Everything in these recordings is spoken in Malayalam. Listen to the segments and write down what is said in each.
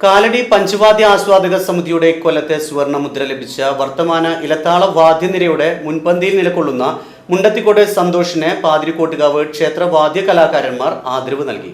കാലടി പഞ്ചവാദ്യ ആസ്വാദക സമിതിയുടെ കൊല്ലത്തെ സുവർണ മുദ്ര ലഭിച്ച വർത്തമാന ഇലത്താള വാദ്യനിരയുടെ മുൻപന്തിയിൽ നിലകൊള്ളുന്ന മുണ്ടത്തിക്കോട് സന്തോഷിന് പാതിരിക്കോട്ടുകാവ് ക്ഷേത്ര വാദ്യ കലാകാരന്മാർ ആദരവ് നൽകി.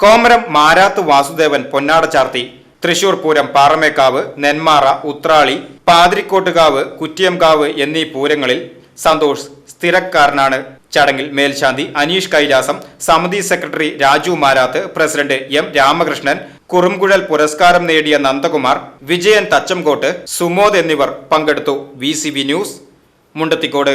കോമരം മാരാത്ത് വാസുദേവൻ പൊന്നാട ചാർത്തി തൃശൂർ പൂരം പാറമേക്കാവ് നെന്മാറ ഉത്രാളി പാതിരിക്കോട്ടുകാവ് കുറ്റിയംകാവ് എന്നീ പൂരങ്ങളിൽ സന്തോഷ് സ്ഥിരക്കാരനാണ്. ചടങ്ങിൽ മേൽശാന്തി അനീഷ് കൈലാസം സമിതി secretary Raju Marath president M Ramakrishnan കുറുംകുഴൽ പുരസ്കാരം നേടിയ നന്ദകുമാർ വിജയൻ തച്ചംകോട്ട് സുമോദ് എന്നിവർ പങ്കെടുത്തു. V news Mundathikode.